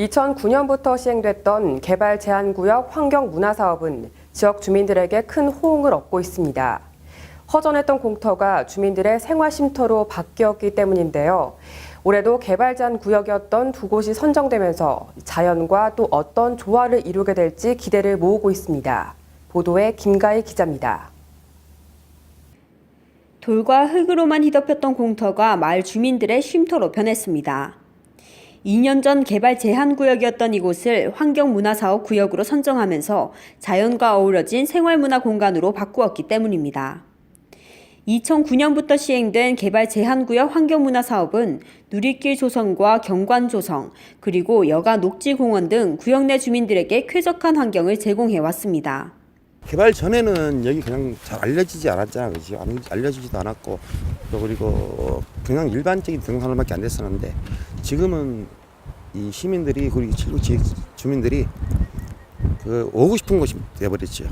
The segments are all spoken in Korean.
2009년부터 시행됐던 개발 제한구역 환경 문화 사업은 지역 주민들에게 큰 호응을 얻고 있습니다. 허전했던 공터가 주민들의 생활 쉼터로 바뀌었기 때문인데요. 올해도 개발 제한 구역이었던 두 곳이 선정되면서 자연과 또 어떤 조화를 이루게 될지 기대를 모으고 있습니다. 보도에 김가희 기자입니다. 돌과 흙으로만 휘덮였던 공터가 마을 주민들의 쉼터로 변했습니다. 2년 전 개발 제한 구역이었던 이곳을 환경문화사업 구역으로 선정하면서 자연과 어우러진 생활문화 공간으로 바꾸었기 때문입니다. 2009년부터 시행된 개발 제한구역 환경문화 사업은 누리길 조성과 경관 조성, 그리고 여가 녹지공원 등 구역 내 주민들에게 쾌적한 환경을 제공해 왔습니다. 개발 전에는 여기 그냥 잘 알려지지 않았잖아, 그지? 안- 알려지지도 않았고, 또 그리고 그냥 일반적인 등산로밖에 안 됐었는데, 지금은 이 시민들이 그리고 칠구 주민들이 그 오고 싶은 곳이 돼버렸죠.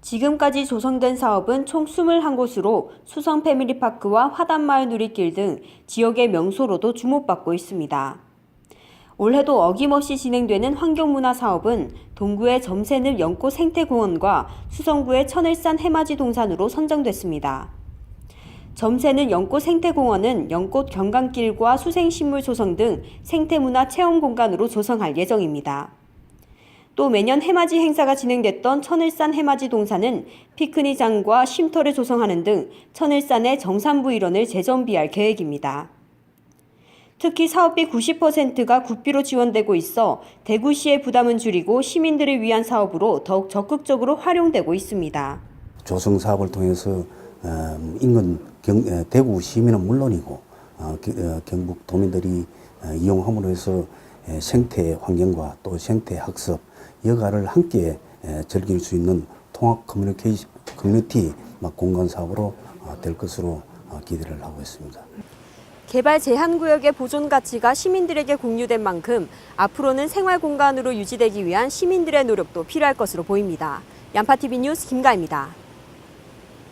지금까지 조성된 사업은 총 21곳으로 수성 패밀리파크와 화단마을 누리길 등 지역의 명소로도 주목받고 있습니다. 올해도 어김없이 진행되는 환경문화 사업은 동구의 점새늪 연꽃 생태공원과 수성구의 천을산 해맞이 동산으로 선정됐습니다. 점새는 연꽃 생태공원은 연꽃 경관길과 수생식물 조성 등 생태문화 체험 공간으로 조성할 예정입니다. 또 매년 해맞이 행사가 진행됐던 천을산 해맞이 동산은 피크닉장과 쉼터를 조성하는 등 천을산의 정산부 일원을 재정비할 계획입니다. 특히 사업비 90%가 국비로 지원되고 있어 대구시의 부담은 줄이고 시민들을 위한 사업으로 더욱 적극적으로 활용되고 있습니다. 조성 사업을 통해서 어, 인근 경, 에, 대구 시민은 물론이고 어, 기- 어, 경북 도민들이 어, 이용함으로 해서 에, 생태 환경과 또 생태 학습 여가를 함께 에, 즐길 수 있는 통합 커뮤니케이션 커뮤니티 막 공간 사업으로 어, 될 것으로 어, 기대를 하고 있습니다. 개발 제한 구역의 보존 가치가 시민들에게 공유된 만큼 앞으로는 생활 공간으로 유지되기 위한 시민들의 노력도 필요할 것으로 보입니다. 양파TV 뉴스 김가입니다.